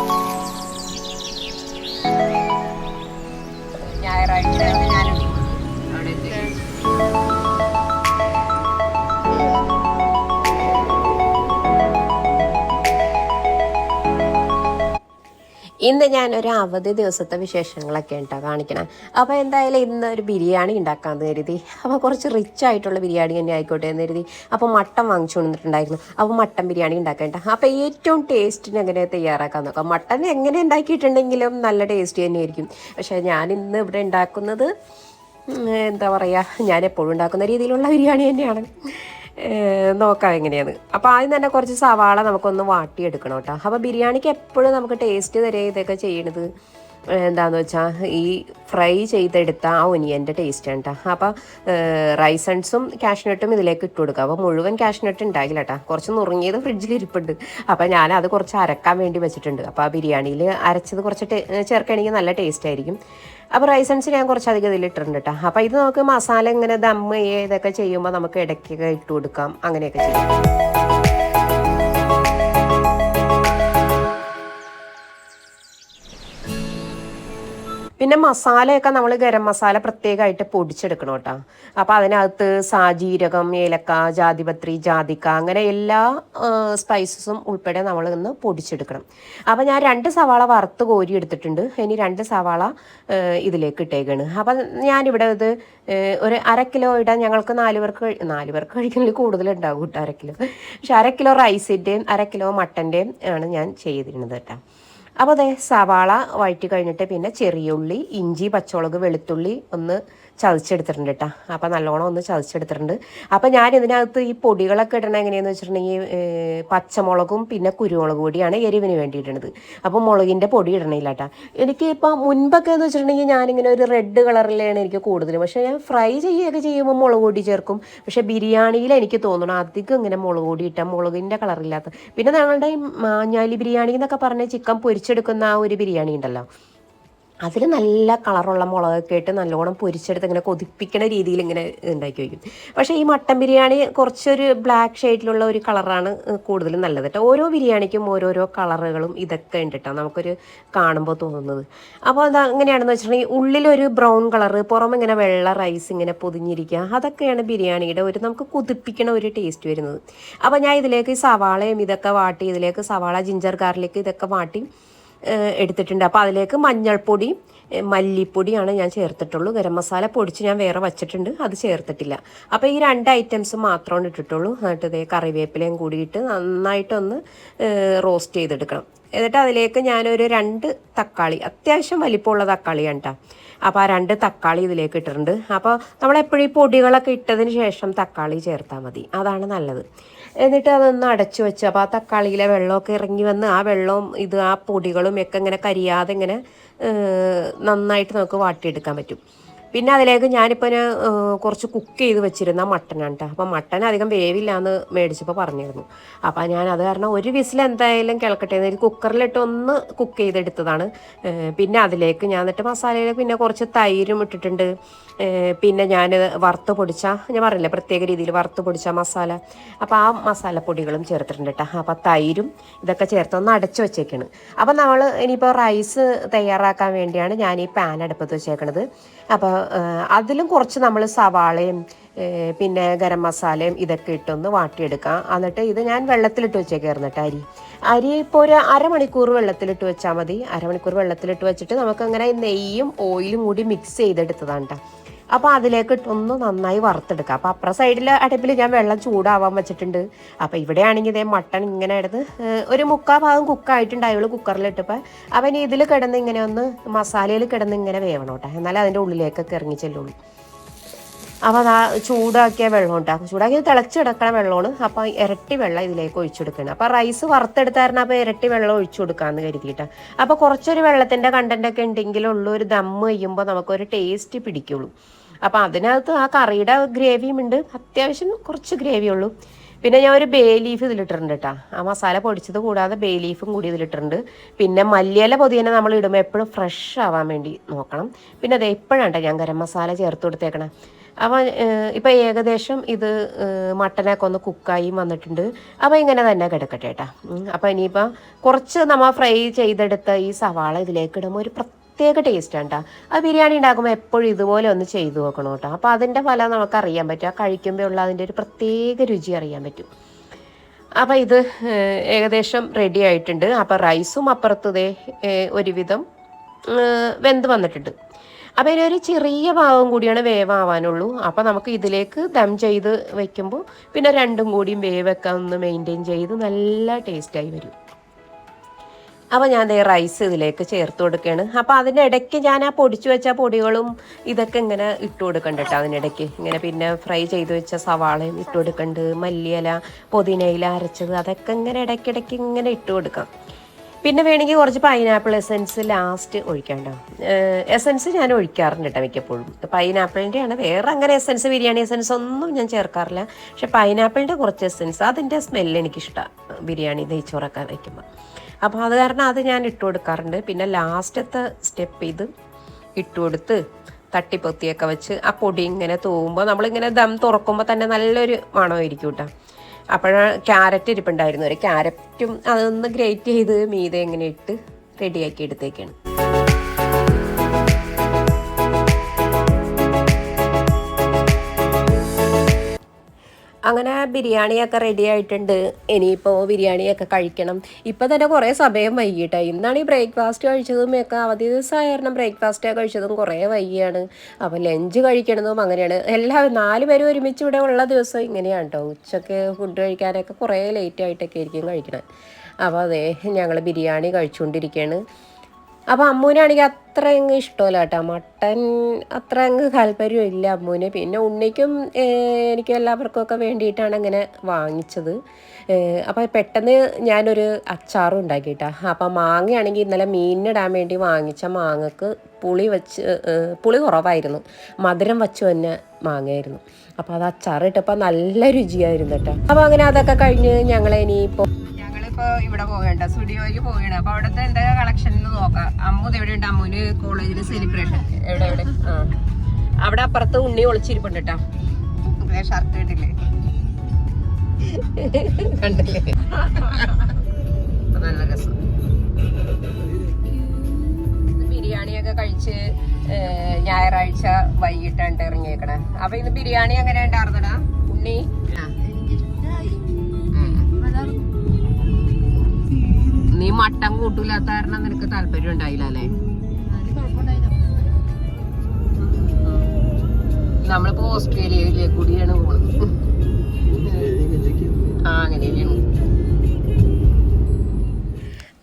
ഞായറാഴ്ച ഇന്ന് ഞാൻ ഒരു അവധി ദിവസത്തെ വിശേഷങ്ങളൊക്കെ ഉണ്ടോ കാണിക്കണം. അപ്പോൾ എന്തായാലും ഇന്ന് ഒരു ബിരിയാണി ഉണ്ടാക്കാമെന്ന് കരുതി. അപ്പോൾ കുറച്ച് റിച്ച് ആയിട്ടുള്ള ബിരിയാണി തന്നെ ആയിക്കോട്ടെ എന്ന് കരുതി. അപ്പോൾ മട്ടൻ വാങ്ങിച്ചു കൊണ്ടിട്ടുണ്ടായിരുന്നു അപ്പോൾ മട്ടൻ ബിരിയാണി ഉണ്ടാക്കേണ്ട അപ്പോൾ ഏറ്റവും ടേസ്റ്റിന് എങ്ങനെ തയ്യാറാക്കാൻ നോക്കാം? മട്ടൻ എങ്ങനെ ഉണ്ടാക്കിയിട്ടുണ്ടെങ്കിലും നല്ല ടേസ്റ്റ് തന്നെയായിരിക്കും. പക്ഷേ ഞാൻ ഇന്ന് ഇവിടെ ഉണ്ടാക്കുന്നത് എന്താ പറയുക ഞാൻ എപ്പോഴും ഉണ്ടാക്കുന്ന രീതിയിലുള്ള ബിരിയാണി തന്നെയാണ്. നോക്കാം എങ്ങനെയാണ്. അപ്പോൾ ആദ്യം തന്നെ കുറച്ച് സവാള നമുക്കൊന്ന് വാട്ടിയെടുക്കണം കേട്ടോ. അപ്പോൾ ബിരിയാണിക്ക് എപ്പോഴും നമുക്ക് ടേസ്റ്റ് തരേ ഇതൊക്കെ ചെയ്യണത് എന്താന്ന് വെച്ചാൽ ഈ ഫ്രൈ ചെയ്തെടുത്ത ആ ഒനിയന്റെ ടേസ്റ്റ് ആണ് കേട്ടോ അപ്പോൾ റൈസൺസും കാഷ്നട്ടും ഇതിലേക്ക് ഇട്ട് കൊടുക്കുക അപ്പോൾ മുഴുവൻ കാഷ്നട്ട് ഉണ്ടാകില്ല കേട്ടോ കുറച്ച് നുറുങ്ങിയത് ഫ്രിഡ്ജിൽ ഇരിപ്പുണ്ട്. അപ്പോൾ ഞാൻ അത് കുറച്ച് അരക്കാൻ വേണ്ടി വെച്ചിട്ടുണ്ട്. അപ്പോൾ ആ ബിരിയാണിയിൽ അരച്ചത് കുറച്ച് ചേർക്കുകയാണെങ്കിൽ നല്ല ടേസ്റ്റ് ആയിരിക്കും. അപ്പോൾ റൈസൺസ് ഞാൻ കുറച്ച് അധികം ഇതിലിട്ടിട്ടുണ്ട് കേട്ടോ അപ്പോൾ ഇത് നമുക്ക് മസാല ഇങ്ങനെ ദമ്മ് ഇതൊക്കെ ചെയ്യുമ്പോൾ നമുക്ക് ഇടയ്ക്കൊക്കെ ഇട്ട് കൊടുക്കാം. അങ്ങനെയൊക്കെ ചെയ്യാം. പിന്നെ മസാലയൊക്കെ നമ്മൾ ഗരം മസാല പ്രത്യേകമായിട്ട് പൊടിച്ചെടുക്കണം കേട്ടോ. അപ്പോൾ അതിനകത്ത് സാജീരകം ഏലക്ക ജാതിപത്രി ജാതിക്ക അങ്ങനെ എല്ലാ സ്പൈസസും ഉൾപ്പെടെ നമ്മൾ ഇന്ന് പൊടിച്ചെടുക്കണം. അപ്പോൾ ഞാൻ രണ്ട് സവാള വറുത്ത് കോരി എടുത്തിട്ടുണ്ട്. ഇനി രണ്ട് സവാള ഇതിലേക്ക് ഇട്ടേക്കാണ്. അപ്പം ഞാനിവിടെ ഇത് ഒരു അര കിലോ ഇടാൻ ഞങ്ങൾക്ക് നാല് പേർക്ക് നാല് പേർക്ക് കഴിക്കുന്നതിൽ കൂടുതലുണ്ടാകും കേട്ടോ അര കിലോ. പക്ഷെ അര കിലോ റൈസിന്റെയും അര കിലോ മട്ടന്റെയും ആണ് ഞാൻ ചെയ്തിരുന്നത് കേട്ടോ. അപ്പോൾ അതെ സവാള വഴറ്റി കഴിഞ്ഞിട്ട് പിന്നെ ചെറിയ ഉള്ളി ഇഞ്ചി പച്ചമുളക് വെളുത്തുള്ളി ഒന്ന് ചതച്ചെടുത്തിട്ടുണ്ട് കേട്ടോ അപ്പോൾ നല്ലോണം ഒന്ന് ചതച്ചെടുത്തിട്ടുണ്ട്. അപ്പോൾ ഞാൻ ഇതിനകത്ത് ഈ പൊടികളൊക്കെ ഇടണ എങ്ങനെയാണെന്ന് വെച്ചിട്ടുണ്ടെങ്കിൽ പച്ചമുളകും പിന്നെ കുരുമുളക് പൊടിയാണ് എരിവിന് വേണ്ടിയിടുന്നത്. അപ്പോൾ മുളകിന്റെ പൊടി ഇടണില്ല കേട്ടോ എനിക്ക് ഇപ്പോൾ മുൻപൊക്കെ എന്ന് വെച്ചിട്ടുണ്ടെങ്കിൽ ഞാനിങ്ങനെ ഒരു റെഡ് കളറിലാണ് എനിക്ക് കൂടുതൽ പക്ഷേ ഞാൻ ഫ്രൈ ചെയ്യുകയൊക്കെ ചെയ്യുമ്പോൾ മുളക് പൊടി ചേർക്കും. പക്ഷേ ബിരിയാണിയിൽ എനിക്ക് തോന്നണം അധികം ഇങ്ങനെ മുളക് പൊടി ഇട്ടാൽ മുളകിന്റെ കളറില്ലാത്ത. പിന്നെ ഞങ്ങളുടെ മാഞ്ഞാലി ബിരിയാണി എന്നൊക്കെ പറഞ്ഞ ചിക്കൻ പൊരിച്ചെടുക്കുന്ന ആ ഒരു ബിരിയാണി ഉണ്ടല്ലോ. അതിൽ നല്ല കളറുള്ള മുളകൊക്കെ ഇട്ട് നല്ലോണം പൊരിച്ചെടുത്ത് ഇങ്ങനെ കൊതിപ്പിക്കുന്ന രീതിയിൽ ഇങ്ങനെ ഉണ്ടാക്കി വയ്ക്കും. പക്ഷേ ഈ മട്ടൻ ബിരിയാണി കുറച്ചൊരു ബ്ലാക്ക് ഷെയ്ഡിലുള്ള ഒരു കളറാണ് കൂടുതലും നല്ലത് കേട്ടോ. ഓരോ ബിരിയാണിക്കും ഓരോരോ കളറുകളും ഇതൊക്കെ ഉണ്ട് കേട്ടോ നമുക്കൊരു കാണുമ്പോൾ തോന്നുന്നത്. അപ്പോൾ അത് അങ്ങനെയാണെന്ന് വെച്ചിട്ടുണ്ടെങ്കിൽ ഉള്ളിലൊരു ബ്രൗൺ കളറ് പുറം ഇങ്ങനെ വെള്ള റൈസ് ഇങ്ങനെ പൊതിഞ്ഞിരിക്കുക അതൊക്കെയാണ് ബിരിയാണിയുടെ ഒരു നമുക്ക് കുതിപ്പിക്കണ ഒരു ടേസ്റ്റ് വരുന്നത്. അപ്പോൾ ഞാൻ ഇതിലേക്ക് സവാളയും ഇതൊക്കെ വാട്ടി ഇതിലേക്ക് സവാള ജിഞ്ചർ ഗാർലിക് ഇതൊക്കെ വാട്ടി എടുത്തിട്ടുണ്ട്. അപ്പോൾ അതിലേക്ക് മഞ്ഞൾപ്പൊടി മല്ലിപ്പൊടിയാണ് ഞാൻ ചേർത്തിട്ടുള്ളൂ. ഗരം മസാല പൊടിച്ച് ഞാൻ വേറെ വച്ചിട്ടുണ്ട്. അത് ചേർത്തിട്ടില്ല. അപ്പോൾ ഈ രണ്ട് ഐറ്റംസ് മാത്രമാണ് ഇട്ടിട്ടുള്ളൂ. എന്നിട്ട് ഇതേ കറിവേപ്പിലയും കൂടിയിട്ട് നന്നായിട്ടൊന്ന് റോസ്റ്റ് ചെയ്തെടുക്കണം. എന്നിട്ട് അതിലേക്ക് ഞാനൊരു രണ്ട് തക്കാളി അത്യാവശ്യം വലിപ്പമുള്ള തക്കാളിയാണ് കേട്ടോ അപ്പോൾ ആ രണ്ട് തക്കാളി ഇതിലേക്ക് ഇട്ടിട്ടുണ്ട്. അപ്പോൾ നമ്മളെപ്പോഴും ഈ പൊടികളൊക്കെ ഇട്ടതിന് ശേഷം തക്കാളി ചേർത്താൽ മതി. അതാണ് നല്ലത്. എന്നിട്ട് അതൊന്ന് അടച്ചു വെച്ചു. അപ്പോൾ ആ തക്കാളിയിലെ വെള്ളമൊക്കെ ഇറങ്ങി വന്ന് ആ വെള്ളവും ഇത് ആ പൊടികളും ഒക്കെ ഇങ്ങനെ കരിയാതെ ഇങ്ങനെ നന്നായിട്ട് നമുക്ക് വാട്ടിയെടുക്കാൻ പറ്റും. പിന്നെ അതിലേക്ക് ഞാനിപ്പോൾ കുറച്ച് കുക്ക് ചെയ്ത് വെച്ചിരുന്ന മട്ടനാണ് കേട്ടോ അപ്പോൾ മട്ടൻ അധികം വേവില്ല എന്ന് മേടിച്ചപ്പോൾ പറഞ്ഞിരുന്നു. അപ്പോൾ ഞാൻ അത് കാരണം ഒരു വിസിൽ എന്തായാലും കിളക്കട്ടെ എന്ന് കുക്കറിലിട്ട് ഒന്ന് കുക്ക് ചെയ്തെടുത്തതാണ്. പിന്നെ അതിലേക്ക് ഞാൻ എന്നിട്ട് മസാലയിലേക്ക് പിന്നെ കുറച്ച് തൈരും ഇട്ടിട്ടുണ്ട്. പിന്നെ ഞാൻ വറുത്ത് പൊടിച്ച ഞാൻ പറഞ്ഞില്ലേ പ്രത്യേക രീതിയിൽ വറുത്ത് പൊടിച്ച മസാല. അപ്പോൾ ആ മസാലപ്പൊടികളും ചേർത്തിട്ടുണ്ട് കേട്ടോ അപ്പോൾ തൈരും ഇതൊക്കെ ചേർത്ത് ഒന്ന് അടച്ചു വെച്ചേക്കാണ്. അപ്പോൾ നമ്മൾ ഇനിയിപ്പോൾ റൈസ് തയ്യാറാക്കാൻ വേണ്ടിയാണ് ഞാൻ ഈ പാൻ അടുപ്പത്ത് വെച്ചേക്കണത്. അപ്പോൾ അതിലും കുറച്ച് നമ്മൾ സവാളയും പിന്നെ ഗരം മസാലയും ഇതൊക്കെ ഇട്ടൊന്ന് വാട്ടിയെടുക്കാം. എന്നിട്ട് ഇത് ഞാൻ വെള്ളത്തിലിട്ട് വെച്ചേക്കായിരുന്നു കേട്ടോ അരി. അരി ഇപ്പോൾ ഒരു അരമണിക്കൂർ വെള്ളത്തിലിട്ട് വെച്ചാൽ മതി. അരമണിക്കൂർ വെള്ളത്തിലിട്ട് വെച്ചിട്ട് നമുക്കങ്ങനെ നെയ്യും ഓയിലും കൂടി മിക്സ് ചെയ്തെടുത്തതാണ് കേട്ടോ. അപ്പോൾ അതിലേക്ക് ഒന്ന് നന്നായി വറുത്തെടുക്കുക അപ്പോൾ അപ്പുറ സൈഡിൽ അടുപ്പിൽ ഞാൻ വെള്ളം ചൂടാവാൻ വെച്ചിട്ടുണ്ട്. അപ്പോൾ ഇവിടെയാണെങ്കിൽ ഇതേ മട്ടൺ ഇങ്ങനെ എടുത്ത് ഒരു മുക്കാ ഭാഗം കുക്കായിട്ടുണ്ടായുള്ളൂ കുക്കറിലിട്ടപ്പോൾ അവൻ ഇതിൽ കിടന്ന് ഇങ്ങനെ ഒന്ന് മസാലയിൽ കിടന്ന് ഇങ്ങനെ വേവണം കേട്ടോ. എന്നാലേ അതിന്റെ ഉള്ളിലേക്കൊക്കെ ഇറങ്ങി ചെല്ലുള്ളൂ. അപ്പോൾ ആ ചൂടാക്കിയ വെള്ളം ഉണ്ടാക്കും ചൂടാക്കി തിളച്ചെടുക്കണ വെള്ളമാണ്. അപ്പോൾ ഇരട്ടി വെള്ളം ഇതിലേക്ക് ഒഴിച്ചെടുക്കണം അപ്പോൾ റൈസ് വറുത്തെടുത്തായിരുന്നു അപ്പോൾ ഇരട്ടി വെള്ളം ഒഴിച്ചു കൊടുക്കാമെന്ന് കരുതിയിട്ട്. അപ്പോൾ കുറച്ചൊരു വെള്ളത്തിന്റെ കണ്ടന്റൊക്കെ ഉണ്ടെങ്കിലുള്ളൂ ഒരു ദമ്മ് ചെയ്യുമ്പോൾ നമുക്കൊരു ടേസ്റ്റ് പിടിക്കുള്ളൂ. അപ്പോൾ അതിനകത്ത് ആ കറിയുടെ ഗ്രേവിയും ഉണ്ട്. അത്യാവശ്യം കുറച്ച് ഗ്രേവി ഉള്ളൂ. പിന്നെ ഞാൻ ഒരു ബേ ലീഫ് ഇതിലിട്ടിട്ടുണ്ട് കേട്ടോ ആ മസാല പൊടിച്ചത് കൂടാതെ ബേ ലീഫും കൂടി ഇതിലിട്ടിട്ടുണ്ട് പിന്നെ മല്ലിയില പൊതിയനെ നമ്മൾ ഇടുമ്പോൾ എപ്പോഴും ഫ്രഷ് ആവാൻ വേണ്ടി നോക്കണം. പിന്നെ അത് എപ്പോഴാണ് ഞാൻ ഗരം മസാല ചേർത്ത് കൊടുത്തേക്കണം. അപ്പോൾ ഇപ്പം ഏകദേശം ഇത് മട്ടനൊക്കെ ഒന്ന് കുക്കായി വന്നിട്ടുണ്ട്. അപ്പോൾ ഇങ്ങനെ തന്നെ കിടക്കട്ടെ കേട്ടോ അപ്പോൾ ഇനിയിപ്പോൾ കുറച്ച് നമ്മൾ ഫ്രൈ ചെയ്തെടുത്ത ഈ സവാള ഇതിലേക്ക് ഇടുമ്പോൾ ഒരു പ്രത്യേക ടേസ്റ്റാണ് കേട്ടോ ആ ബിരിയാണി ഉണ്ടാക്കുമ്പോൾ എപ്പോഴും ഇതുപോലെ ഒന്ന് ചെയ്തു നോക്കണം കേട്ടോ അപ്പോൾ അതിന്റെ ഫലം നമുക്കറിയാൻ പറ്റും. ആ കഴിക്കുമ്പോൾ ഉള്ള അതിന്റെ ഒരു പ്രത്യേക രുചി അറിയാൻ പറ്റും. അപ്പം ഇത് ഏകദേശം റെഡി ആയിട്ടുണ്ട്. അപ്പം റൈസും അപ്പുറത്തതേ ഒരുവിധം വെന്ത് വന്നിട്ടുണ്ട്. അപ്പോൾ ഇനി ഒരു ചെറിയ ഭാഗം കൂടിയാണ് വേവാവാനുള്ളൂ. അപ്പോൾ നമുക്ക് ഇതിലേക്ക് ദം ചെയ്ത് വെക്കുമ്പോൾ പിന്നെ രണ്ടും കൂടിയും വേവൊക്കെ ഒന്ന് മെയിന്റെയിൻ ചെയ്ത് നല്ല ടേസ്റ്റായി വരും. അപ്പോൾ ഞാൻ ദേ റൈസ് ഇതിലേക്ക് ചേർത്ത് കൊടുക്കുകയാണ്. അപ്പോൾ അതിന്റെ ഇടയ്ക്ക് ഞാൻ ആ പൊടിച്ചു വെച്ച പൊടികളും ഇതൊക്കെ ഇങ്ങനെ ഇട്ട് കൊടുക്കണ്ട കേട്ടോ അതിനിടയ്ക്ക് ഇങ്ങനെ പിന്നെ ഫ്രൈ ചെയ്ത് വെച്ച സവാളയും ഇട്ട് കൊടുക്കണ്ട്. മല്ലിയില പുതിനയില അരച്ചത് അതൊക്കെ ഇങ്ങനെ ഇടയ്ക്കിടയ്ക്ക് ഇങ്ങനെ ഇട്ട് കൊടുക്കാം. പിന്നെ വേണമെങ്കിൽ കുറച്ച് പൈനാപ്പിൾ എസൻസ് ലാസ്റ്റ് ഒഴിക്കണ്ടോ എസൻസ് ഞാൻ ഒഴിക്കാറുണ്ട് കേട്ടോ മിക്കപ്പോഴും. പൈനാപ്പിളിന്റെയാണ് വേറെ അങ്ങനെ എസൻസ് ബിരിയാണി എസൻസ് ഒന്നും ഞാൻ ചേർക്കാറില്ല. പക്ഷെ പൈനാപ്പിളിന്റെ കുറച്ച് എസൻസ് അതിന്റെ സ്മെല്ല് എനിക്കിഷ്ടമാണ് ബിരിയാണി നെയ്ച്ചോറൊക്കെ വയ്ക്കുമ്പോൾ അപ്പോൾ അത് കാരണം അത് ഞാൻ ഇട്ട് കൊടുക്കാറുണ്ട്. പിന്നെ ലാസ്റ്റത്തെ സ്റ്റെപ്പ് ഇത് ഇട്ട് കൊടുത്ത് തട്ടിപ്പൊത്തിയൊക്കെ വെച്ച് ആ പൊടി ഇങ്ങനെ തൂവുമ്പോൾ നമ്മളിങ്ങനെ ദം തുറക്കുമ്പോൾ തന്നെ നല്ലൊരു മണമായിരിക്കും കേട്ടോ അപ്പോഴാണ് ക്യാരറ്റ് ഇരിപ്പുണ്ടായിരുന്നു. ഒരു ക്യാരറ്റും അതൊന്ന് ഗ്രേറ്റ് ചെയ്ത് മീതെ ഇങ്ങനെ ഇട്ട് റെഡിയാക്കി എടുത്തേക്കാണ്. അങ്ങനെ ബിരിയാണിയൊക്കെ റെഡി ആയിട്ടുണ്ട്. ഇനിയിപ്പോൾ ബിരിയാണിയൊക്കെ കഴിക്കണം. ഇപ്പം തന്നെ കുറേ സമയം വൈകിട്ടായി ഇന്നാണ് ഈ ബ്രേക്ക്ഫാസ്റ്റ് കഴിച്ചതും ഒക്കെ അവധി ദിവസമായിരുന്നു ബ്രേക്ക്ഫാസ്റ്റ് കഴിച്ചതും കുറേ വൈകിയാണ്. അപ്പോൾ ലഞ്ച് കഴിക്കണതും അങ്ങനെയാണ്. എല്ലാവരും നാല് പേരും ഒരുമിച്ച് ഇവിടെ ഉള്ള ദിവസം ഇങ്ങനെയാണ് കേട്ടോ ഉച്ചയ്ക്ക് ഫുഡ് കഴിക്കാനൊക്കെ കുറേ ലേറ്റ് ആയിട്ടൊക്കെ ആയിരിക്കും കഴിക്കണത് അപ്പോൾ അതെ ഞങ്ങൾ ബിരിയാണി കഴിച്ചുകൊണ്ടിരിക്കുകയാണ് അപ്പോൾ അമ്മൂനാണെങ്കിൽ അത്ര അങ്ങ് ഇഷ്ടമല്ല കേട്ടോ മട്ടൻ അത്ര അങ്ങ് താല്പര്യം ഇല്ല അമ്മൂന്. പിന്നെ ഉണ്ണിക്കും എനിക്കും എല്ലാവർക്കും ഒക്കെ വേണ്ടിയിട്ടാണ് അങ്ങനെ വാങ്ങിച്ചത്. അപ്പോൾ പെട്ടെന്ന് ഞാനൊരു അച്ചാറും ഉണ്ടാക്കിയിട്ടാ. അപ്പോൾ മാങ്ങയാണെങ്കിൽ ഇന്നലെ മീനിനിടാൻ വേണ്ടി വാങ്ങിച്ച മാങ്ങക്ക് പുളി വെച്ച് പുളി കുറവായിരുന്നു. മധുരം വച്ചു തന്നെ മാങ്ങയായിരുന്നു. അപ്പോൾ അത് അച്ചാറിട്ടപ്പോൾ നല്ല രുചിയായിരുന്നു കേട്ടോ അപ്പോൾ അങ്ങനെ അതൊക്കെ കഴിഞ്ഞ് ഞങ്ങൾ ഇനിയിപ്പോൾ ഞങ്ങളിപ്പോ ഇവിടെ പോകണ്ട സ്റ്റുഡിയോയ്ക്ക് പോവുകയാണ് അപ്പൊ അവിടുത്തെ എന്താ കളക്ഷൻ എന്ന് നോക്കാം. അമ്മു എവിടെ ഉണ്ട് അമ്മുന് കോളേജിൽ സെലിബ്രേഷൻ എവിടെ എവിടെ? ആ. അവിടെ അപ്പുറത്ത് ഉണ്ണി ഒളിച്ചിരിപ്പുണ്ട് കേട്ടോ. ഷർട്ട് ഇട്ടില്ലേ? കണ്ടില്ലേ? നല്ല രസം. ബിരിയാണിയൊക്കെ കഴിച്ച് ഞായറാഴ്ച വൈകിട്ടാണ് ഇറങ്ങിയേക്കണേ. അപ്പൊ ഇന്ന് ബിരിയാണി എങ്ങനെ ഉണ്ടായിരുന്നടാ? ഉണ്ണി? നീ മട്ടൻ കൂട്ടൂലാത്ത കാരണം നിനക്ക് താല്പര്യം ഉണ്ടായില്ല അല്ലേ? നമ്മളിപ്പോ ഓസ്ട്രേലിയയിലെ കൂടിയാണ് പോകുന്നത് ആ അങ്ങനെയാണ്.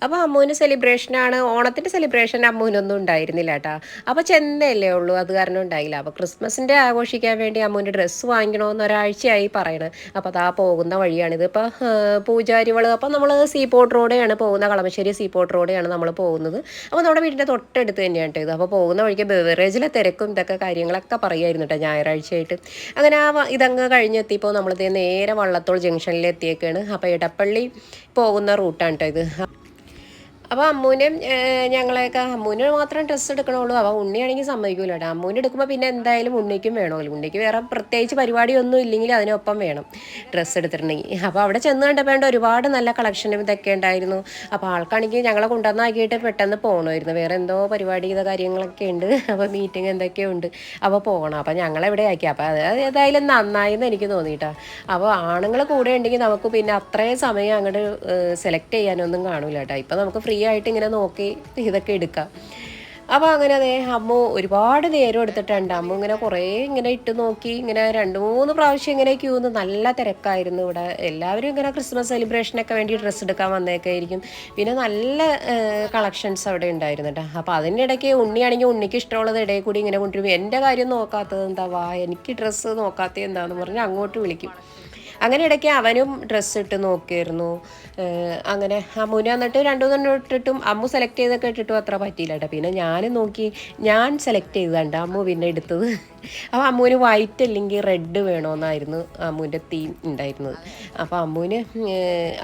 അപ്പോൾ അമ്മുവിന് സെലിബ്രേഷനാണ് ഓണത്തിന്റെ സെലിബ്രേഷൻ അമ്മുവിനൊന്നും ഉണ്ടായിരുന്നില്ല കേട്ടോ അപ്പോൾ ചെന്നല്ലേ ഉള്ളൂ. അത് കാരണം ഉണ്ടായില്ല. അപ്പോൾ ക്രിസ്മസിന്റെ ആഘോഷിക്കാൻ വേണ്ടി അമ്മുവിന്റെ ഡ്രസ്സ് വാങ്ങിക്കണമെന്ന് ഒരാഴ്ചയായി പറയണത് അപ്പോൾ അതാ പോകുന്ന വഴിയാണിത് ഇപ്പോൾ പൂജാരിവൾ അപ്പോൾ നമ്മൾ സീപോർട്ട് റോഡെയാണ് പോകുന്ന കളമശ്ശേരി സീപോർട്ട് റോഡെയാണ് നമ്മൾ പോകുന്നത്. അപ്പോൾ നമ്മുടെ വീടിന്റെ തൊട്ടടുത്ത് തന്നെയാണ് ഇത്. അപ്പോൾ പോകുന്ന വഴിക്ക് ബെവറേജിലെ തിരക്കും ഇതൊക്കെ കാര്യങ്ങളൊക്കെ പറയുമായിരുന്നു കേട്ടോ ഞായറാഴ്ചയായിട്ട്. അങ്ങനെ ആ ഇതങ്ങ് കഴിഞ്ഞെത്തിയപ്പോൾ നമ്മളിത് നേരെ വള്ളത്തോൾ ജംഗ്ഷനിലെത്തിയേക്കാണ് അപ്പോൾ ഇടപ്പള്ളി പോകുന്ന റൂട്ടാണ് കേട്ടോ ഇത്. അപ്പോൾ അമ്മൂനും ഞങ്ങളെയൊക്കെ അമ്മൂന് മാത്രം ഡ്രസ്സ് എടുക്കണുള്ളൂ. അപ്പോൾ ഉണ്ണിയാണെങ്കിൽ സമ്മതിക്കൂല കേട്ടോ. അമ്മൂന് എടുക്കുമ്പോൾ പിന്നെ എന്തായാലും ഉണ്ണിക്കും വേണമല്ലോ ഉണ്ണിക്ക് വേറെ പ്രത്യേകിച്ച് പരിപാടിയൊന്നും ഇല്ലെങ്കിൽ അതിനൊപ്പം വേണം ഡ്രസ്സ് എടുത്തിട്ടുണ്ടെങ്കിൽ. അപ്പോൾ അവിടെ ചെന്ന് കണ്ടപ്പോൾ ഒരുപാട് നല്ല കളക്ഷനും ഇതൊക്കെ ഉണ്ടായിരുന്നു. അപ്പോൾ ആൾക്കാണെങ്കിൽ ഞങ്ങളെ കൊണ്ടുവന്നാക്കിയിട്ട് പെട്ടെന്ന് പോകണമായിരുന്നു വേറെ എന്തോ പരിപാടി ഇതോ കാര്യങ്ങളൊക്കെ ഉണ്ട്. അപ്പോൾ മീറ്റിംഗ് എന്തൊക്കെയോ ഉണ്ട്. അപ്പോൾ പോകണം അപ്പോൾ ഞങ്ങളെവിടെ ആക്കി? അപ്പോൾ അത് ഏതായാലും നന്നായി എന്ന് എനിക്ക് തോന്നിയിട്ടാ അപ്പോൾ ആണുങ്ങൾ കൂടെ ഉണ്ടെങ്കിൽ നമുക്ക് പിന്നെ അത്രയും സമയം അങ്ങോട്ട് സെലക്ട് ചെയ്യാനൊന്നും കാണൂല കേട്ടോ. ഇപ്പം നമുക്ക് ഫ്രീ ആയിട്ട് ഇങ്ങനെ നോക്കി ഇതൊക്കെ എടുക്കാം. അപ്പോൾ അങ്ങനെ അതേ അമ്മ ഒരുപാട് നേരം എടുത്തിട്ടുണ്ട്. അമ്മ ഇങ്ങനെ കുറേ ഇങ്ങനെ ഇട്ട് നോക്കി ഇങ്ങനെ രണ്ട് മൂന്ന് പ്രാവശ്യം ഇങ്ങനെ ക്യൂ നിന്ന് നല്ല തിരക്കായിരുന്നു ഇവിടെ. എല്ലാവരും ഇങ്ങനെ ക്രിസ്മസ് സെലിബ്രേഷനൊക്കെ വേണ്ടി ഡ്രസ്സ് എടുക്കാൻ വന്നേക്കെ ആയിരിക്കും. പിന്നെ നല്ല കളക്ഷൻസ് അവിടെ ഉണ്ടായിരുന്നു കേട്ടോ അപ്പോൾ അതിന്റെ ഇടയ്ക്ക് ഉണ്ണിയാണെങ്കിൽ ഉണ്ണിക്ക് ഇഷ്ടമുള്ളത് ഇടയിൽ കൂടി ഇങ്ങനെ കൊണ്ടുവരും. എന്റെ കാര്യം നോക്കാത്തത് എന്താ? വാ എനിക്ക് ഡ്രസ്സ് നോക്കാത്തത് എന്താണെന്ന് പറഞ്ഞ് അങ്ങോട്ട് വിളിക്കും. അങ്ങനെ ഇടയ്ക്ക് അവനും ഡ്രസ്സ് ഇട്ട് നോക്കിയിരുന്നു. അങ്ങനെ അമ്മുന എന്നിട്ട് രണ്ടു മൂന്നെണ്ണം ഇട്ടിട്ടും അമ്മു സെലക്ട് ചെയ്തൊക്കെ ഇട്ടിട്ടും അത്ര പറ്റിയില്ല കേട്ടോ. പിന്നെ ഞാൻ നോക്കി ഞാൻ സെലക്ട് ചെയ്തതാണ് അമ്മു പിന്നെ എടുത്തത്. അപ്പോൾ അമ്മുവിന് വൈറ്റ് അല്ലെങ്കിൽ റെഡ് വേണമെന്നായിരുന്നു അമ്മുവിന്റെ തീം ഉണ്ടായിരുന്നത്. അപ്പോൾ അമ്മുവിന്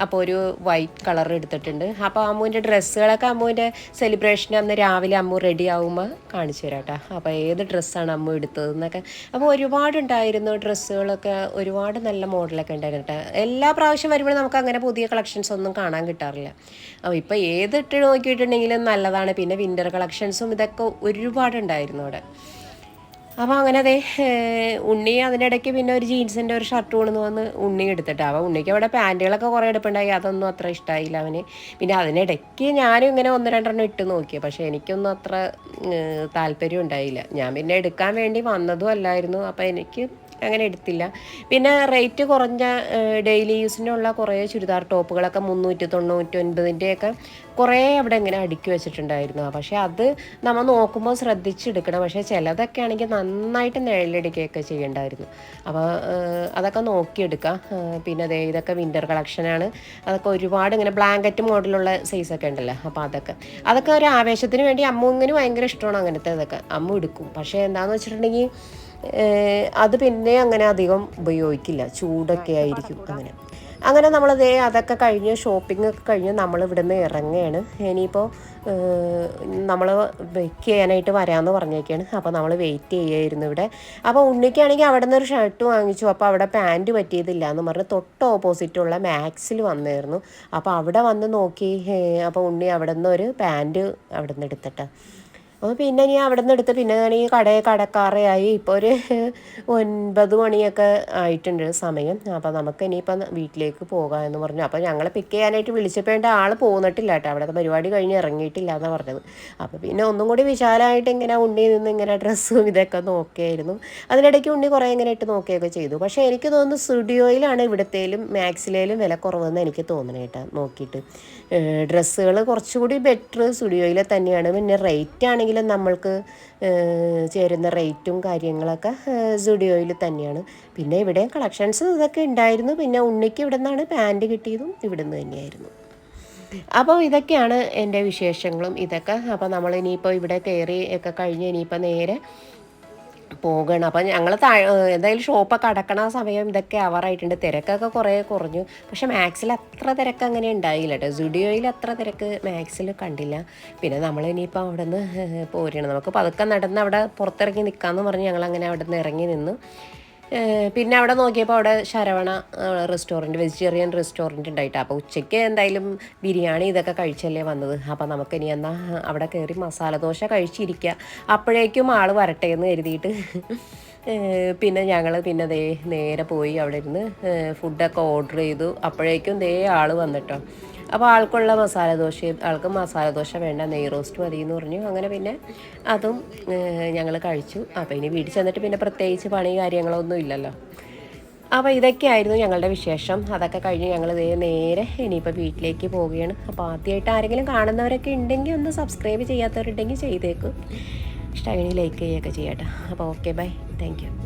അപ്പോൾ ഒരു വൈറ്റ് കളർ എടുത്തിട്ടുണ്ട്. അപ്പോൾ അമ്മുവിന്റെ ഡ്രസ്സുകളൊക്കെ അമ്മുവിന്റെ സെലിബ്രേഷൻ അന്ന് രാവിലെ അമ്മു റെഡി ആകുമ്പോൾ കാണിച്ചു തരാം കേട്ടോ അപ്പോൾ ഏത് ഡ്രസ്സാണ് അമ്മു എടുത്തതെന്നൊക്കെ. അപ്പോൾ ഒരുപാടുണ്ടായിരുന്നു ഡ്രസ്സുകളൊക്കെ ഒരുപാട് നല്ല മോഡലൊക്കെ ഉണ്ടായിരുന്നു കേട്ടോ. എല്ലാ പ്രാവശ്യം വരുമ്പോഴും നമുക്ക് അങ്ങനെ പുതിയ കളക്ഷൻസ് ഒന്നും കാണാൻ കിട്ടാറില്ല. അപ്പോൾ ഇപ്പോൾ ഏതിട്ട് നോക്കിയിട്ടുണ്ടെങ്കിലും നല്ലതാണ്. പിന്നെ വിന്റർ കളക്ഷൻസും ഇതൊക്കെ ഒരുപാടുണ്ടായിരുന്നു അവിടെ. അപ്പോൾ അങ്ങനെ അതെ ഉണ്ണി അതിനിടയ്ക്ക് പിന്നെ ഒരു ജീൻസിന്റെ ഒരു ഷർട്ട് കൊണ്ടു വന്ന് ഉണ്ണി എടുത്തിട്ട്. അപ്പോൾ ഉണ്ണിക്ക് അവിടെ പാന്റുകളൊക്കെ കുറേ എടുപ്പുണ്ടായി. അതൊന്നും അത്ര ഇഷ്ടമായില്ല അവന്. പിന്നെ അതിനിടയ്ക്ക് ഞാനും ഇങ്ങനെ ഒന്ന് രണ്ടെണ്ണം ഇട്ട് നോക്കി. പക്ഷേ എനിക്കൊന്നും അത്ര താല്പര്യം ഉണ്ടായില്ല. ഞാൻ പിന്നെ എടുക്കാൻ വേണ്ടി വന്നതും അല്ലായിരുന്നു. അപ്പോൾ എനിക്ക് അങ്ങനെ എടുത്തില്ല. പിന്നെ റേറ്റ് കുറഞ്ഞ ഡെയിലി യൂസിനുള്ള കുറേ ചുരിദാർ ടോപ്പുകളൊക്കെ മുന്നൂറ്റി തൊണ്ണൂറ്റി ഒൻപതിന്റെയൊക്കെ കുറേ അവിടെ ഇങ്ങനെ അടുക്കി വെച്ചിട്ടുണ്ടായിരുന്നു. പക്ഷേ അത് നമ്മൾ നോക്കുമ്പോൾ ശ്രദ്ധിച്ചെടുക്കണം. പക്ഷേ ചിലതൊക്കെ ആണെങ്കിൽ നന്നായിട്ട് നിഴലടിക്കുകയൊക്കെ ചെയ്യണ്ടായിരുന്നു. അപ്പോൾ അതൊക്കെ നോക്കിയെടുക്കാം. ഏഹ് പിന്നെ അതേ ഇതൊക്കെ വിന്റർ കളക്ഷനാണ് അതൊക്കെ ഒരുപാട് ഇങ്ങനെ ബ്ലാങ്കറ്റ് മോഡലുള്ള സൈസൊക്കെ ഉണ്ടല്ലോ. അപ്പോൾ അതൊക്കെ. അതൊക്കെ ഒരു ആവേശത്തിന് വേണ്ടി അമ്മു ഇങ്ങനെ ഭയങ്കര ഇഷ്ടമാണ് അങ്ങനത്തെ ഇതൊക്കെ. അമ്മ എടുക്കും. പക്ഷേ എന്താണെന്ന് വെച്ചിട്ടുണ്ടെങ്കിൽ അത് പിന്നെ അങ്ങനെ അധികം ഉപയോഗിക്കില്ല. ചൂടൊക്കെ ആയിരിക്കും അങ്ങനെ. അങ്ങനെ നമ്മളതേ അതൊക്കെ കഴിഞ്ഞ് ഷോപ്പിംഗ് ഒക്കെ കഴിഞ്ഞ് നമ്മൾ ഇവിടുന്ന് ഇറങ്ങുകയാണ്. ഇനിയിപ്പോൾ നമ്മൾ വെക്ക് ചെയ്യാനായിട്ട് വരാമെന്ന് പറഞ്ഞേക്കാണ്. അപ്പോൾ നമ്മൾ വെയിറ്റ് ചെയ്യായിരുന്നു ഇവിടെ. അപ്പോൾ ഉണ്ണിക്കാണെങ്കിൽ അവിടെ നിന്ന് ഒരു ഷർട്ട് വാങ്ങിച്ചു. അപ്പോൾ അവിടെ പാന്റ് പറ്റിയതില്ല എന്ന് പറഞ്ഞ് തൊട്ട് ഓപ്പോസിറ്റുള്ള മാക്സിൽ വന്നായിരുന്നു. അപ്പോൾ അവിടെ വന്ന് നോക്കി. അപ്പോൾ ഉണ്ണി അവിടെ നിന്ന് ഒരു പാന്റ് അവിടെ നിന്ന് എടുത്തിട്ട്. അപ്പോൾ പിന്നെ ഇനി അവിടെ നിന്ന് എടുത്ത് പിന്നെ ഞാൻ ഈ കടയെ കടക്കാറയായി ഇപ്പോൾ ഒരു ഒൻപത് മണിയൊക്കെ ആയിട്ടുണ്ട് സമയം. അപ്പോൾ നമുക്ക് ഇനിയിപ്പം വീട്ടിലേക്ക് പോകാം എന്ന് പറഞ്ഞു. അപ്പോൾ ഞങ്ങളെ പിക്ക് ചെയ്യാനായിട്ട് വിളിച്ചപ്പോൾ എന്റെ ആൾ പോന്നിട്ടില്ല കേട്ടോ. അവിടുത്തെ പരിപാടി കഴിഞ്ഞ് ഇറങ്ങിയിട്ടില്ല എന്നാണ് പറഞ്ഞത്. അപ്പോൾ പിന്നെ ഒന്നും കൂടി വിശാലമായിട്ട് ഇങ്ങനെ ഉണ്ണി നിന്ന് ഇങ്ങനെ ഡ്രസ്സും ഇതൊക്കെ നോക്കിയായിരുന്നു. അതിനിടയ്ക്ക് ഉണ്ണി കുറേ ഇങ്ങനെ ഇട്ട് നോക്കുകയൊക്കെ ചെയ്തു. പക്ഷേ എനിക്ക് തോന്നുന്നു സ്റ്റുഡിയോയിലാണ് ഇവിടത്തേലും മാക്സിലേലും വില കുറവെന്ന് എനിക്ക് തോന്നണേ കേട്ടോ നോക്കിയിട്ട്. ഡ്രസ്സുകൾ കുറച്ചുകൂടി ബെറ്റർ സ്റ്റുഡിയോയിലെ തന്നെയാണ്. പിന്നെ റേറ്റ് ആണെങ്കിലും നമ്മൾക്ക് ചേരുന്ന റേറ്റും കാര്യങ്ങളൊക്കെ സ്റ്റുഡിയോയിൽ തന്നെയാണ്. പിന്നെ ഇവിടെ കളക്ഷൻസ് ഇതൊക്കെ ഉണ്ടായിരുന്നു. പിന്നെ ഉണ്ണിക്ക് ഇവിടെ നിന്നാണ് പാന്റ് കിട്ടിയതും ഇവിടെ നിന്ന് തന്നെയായിരുന്നു. അപ്പോൾ ഇതൊക്കെയാണ് എന്റെ വിശേഷങ്ങളും. ഇതൊക്കെ അപ്പോൾ നമ്മൾ ഇനിയിപ്പോൾ ഇവിടെ കയറി ഒക്കെ കഴിഞ്ഞ് ഇനിയിപ്പോൾ നേരെ പോകണം. അപ്പം ഞങ്ങൾ എന്തായാലും ഷോപ്പൊക്കെ അടക്കണ സമയം ഇതൊക്കെ ആവാറായിട്ടുണ്ട് തിരക്കൊക്കെ കുറേ കുറഞ്ഞു. പക്ഷെ മാക്സിൽ അത്ര തിരക്ക് അങ്ങനെ ഉണ്ടായില്ല കേട്ടോ സുഡിയോയിൽ അത്ര തിരക്ക് മാക്സിൽ കണ്ടില്ല. പിന്നെ നമ്മൾ ഇനിയിപ്പോൾ അവിടെ നിന്ന് പോരണം നമുക്ക് പതുക്കെ നടന്ന് അവിടെ പുറത്തിറങ്ങി നിൽക്കാമെന്ന് പറഞ്ഞ് ഞങ്ങൾ അങ്ങനെ അവിടെ നിന്ന് ഇറങ്ങി നിന്നു. പിന്നെ അവിടെ നോക്കിയപ്പോൾ അവിടെ ശരവണ റെസ്റ്റോറന്റ് വെജിറ്റേറിയൻ റെസ്റ്റോറന്റ് ഉണ്ടായിട്ട്. അപ്പോൾ ഉച്ചയ്ക്ക് എന്തായാലും ബിരിയാണി ഇതൊക്കെ കഴിച്ചല്ലേ വന്നത്. അപ്പോൾ നമുക്ക് ഇനി എന്നാൽ അവിടെ കയറി മസാല ദോശ കഴിച്ചിരിക്കുക അപ്പോഴേക്കും ആൾ വരട്ടെ എന്ന് കരുതിയിട്ട്. പിന്നെ ഞങ്ങൾ പിന്നെ ദേ നേരെ പോയി അവിടെ ഇരുന്ന് ഫുഡൊക്കെ ഓർഡർ ചെയ്തു. അപ്പോഴേക്കും ദേ ആൾ വന്നിട്ടോ. അപ്പോൾ ആൾക്കുള്ള മസാല ദോശയും ആൾക്ക് മസാല ദോശ വേണ്ട നെയ് റോസ്റ്റ് മതി എന്ന് പറഞ്ഞു. അങ്ങനെ പിന്നെ അതും ഞങ്ങൾ കഴിച്ചു. അപ്പോൾ ഇനി വീട്ടിൽ ചെന്നിട്ട് പിന്നെ പ്രത്യേകിച്ച് പണി കാര്യങ്ങളൊന്നും ഇല്ലല്ലോ. അപ്പോൾ ഇതൊക്കെയായിരുന്നു ഞങ്ങളുടെ വിശേഷം. അതൊക്കെ കഴിഞ്ഞ് ഞങ്ങൾ ഇതേ നേരെ ഇനിയിപ്പോൾ വീട്ടിലേക്ക് പോവുകയാണ്. അപ്പോൾ ആദ്യമായിട്ട് ആരെങ്കിലും കാണുന്നവരൊക്കെ ഉണ്ടെങ്കിൽ ഒന്ന് സബ്സ്ക്രൈബ് ചെയ്യാത്തവരുണ്ടെങ്കിൽ ചെയ്തേക്കും. ഇഷ്ടമായി ലൈക്ക് ചെയ്യുകയൊക്കെ ചെയ്യാട്ടോ. അപ്പോൾ ഓക്കെ ബൈ. താങ്ക്